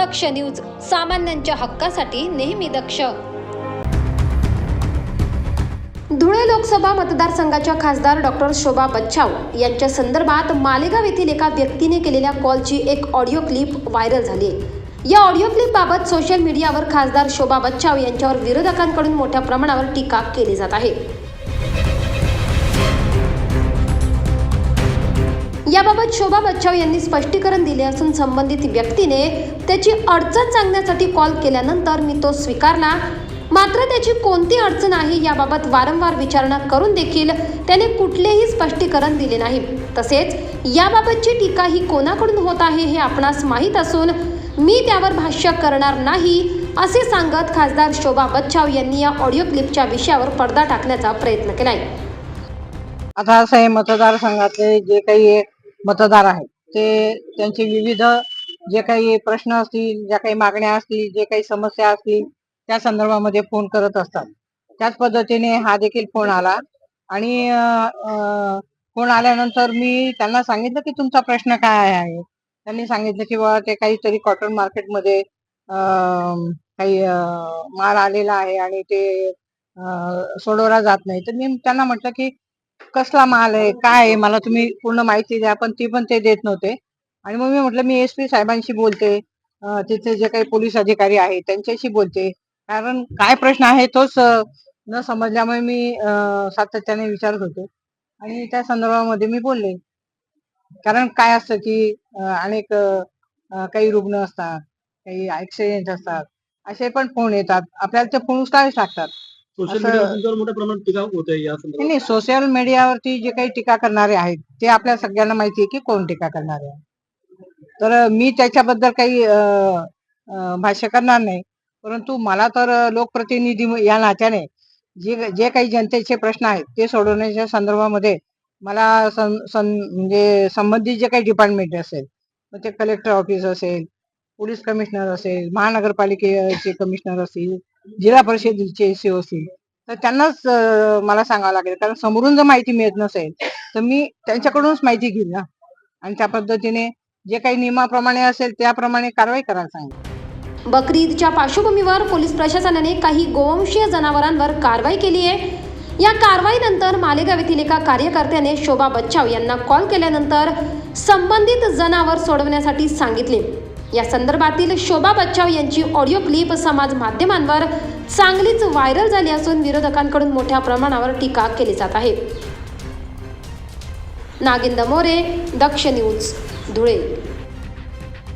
दक्ष news सामान्यांच्या हक्कासाठी नेहमी दक्ष. धुळे लोकसभा मतदारसंघाच्या खासदार डॉक्टर शोभा बच्छाव यांच्या संदर्भात मालेगाव येथील एका व्यक्तीने केलेल्या कॉलची एक ऑडिओ क्लिप व्हायरल झाली. आहे या ऑडिओ क्लिपबाबत सोशल मीडियावर खासदार शोभा बच्छाव यांच्यावर विरोधकांकडून मोठ्या प्रमाणावर टीका केली जात आहे. याबाबत शोभा बच्चाव यांनी स्पष्टीकरण दिले असून संबंधित व्यक्तीने त्याची अडचण सांगण्यासाठी कॉल केल्यानंतर मी तो स्वीकारला. मात्र त्याची कोणती अडचण आहे याबाबत वारंवार विचारणा करून देखील त्याने कुठलेही स्पष्टीकरण दिले नाही. तसेच याबाबतची टीका ही कोणाकडून होत आहे हे आपणास माहीत असून मी त्यावर भाष्य करणार नाही असे सांगत खासदार शोभा बच्चाव यांनी या ऑडिओ क्लिपच्या विषयावर पडदा टाकण्याचा प्रयत्न केलाय. आता असं आहे मतदारसंघातले जे काही मतदार आहेत. ते त्यांचे विविध जे काही प्रश्न असतील ज्या काही मागण्या असतील जे काही समस्या असतील त्या संदर्भामध्ये फोन करत असतात. त्याच पद्धतीने हा देखील फोन आला. आणि फोन आल्यानंतर मी त्यांना सांगितलं की तुमचा प्रश्न काय आहे? त्यांनी सांगितलं की बाबा ते काहीतरी कॉटन मार्केटमध्ये काही माल आलेला आहे आणि ते सोडवला जात नाही. तर मी त्यांना म्हटलं की कसला माल आहे काय आहे मला तुम्ही पूर्ण माहिती द्या पण ती पण ते देत नव्हते. आणि मग मी म्हटलं मी एस पी साहेबांशी बोलते अं, तिथे जे काही पोलीस अधिकारी आहेत त्यांच्याशी बोलते. कारण काय प्रश्न आहे तोच अं, न समजल्यामुळे मी अं, सातत्याने विचारत होते. आणि त्या संदर्भामध्ये मी बोलले. कारण काय असतं की अं, अनेक अं, काही रुग्ण असतात काही ऍक्सिडेंट असतात असे पण फोन येतात. आपल्याला ते फोन उचलावेच लागतात. सोशल मीडियावर तुमच्यावर मोठ्या प्रमाणात टीका होत आहे या संदर्भात. नाही सोशल मीडियावरती जे काही टीका करणारे आहेत ते आपल्या सगळ्यांना माहिती आहे की कोण टीका करणारे आहे तर मी त्याच्याबद्दल काही भाष्य करणार नाही. परंतु मला तर लोकप्रतिनिधी या नात्याने जे जे काही जनतेचे प्रश्न आहेत ते सोडवण्याच्या संदर्भामध्ये मला म्हणजे संबंधित जे काही डिपार्टमेंट असेल मग ते कलेक्टर ऑफिस असेल पोलीस कमिशनर असेल महानगरपालिकेचे कमिशनर असतील जिल्हा परिषदेचे सीओ असतील तर त्यांनाच मला सांगावं लागेल कारण समोरून जर माहिती मिळत नसेल तर मी त्यांच्याकडूनच माहिती घेईन ना. आणि त्या पद्धतीने जे काही नियमाप्रमाणे असेल त्याप्रमाणे कारवाई करायला सांगेल बकरीदच्या पार्श्वभूमीवर पोलीस प्रशासनाने काही गोवंशीय जनावरांवर कारवाई केली आहे. या कारवाईनंतर मालेगाव येथील एका कार्यकर्त्याने शोभा बच्चाव यांना कॉल केल्यानंतर संबंधित जनावर सोडवण्यासाठी सांगितले. या संदर्भातील शोभा बच्चाव यांची ऑडिओ क्लिप समाज माध्यमांवर चांगलीच व्हायरल झाली असून विरोधकांकडून मोठ्या प्रमाणावर टीका केली जात आहे. नागिंद मोरे दक्ष न्यूज धुळे.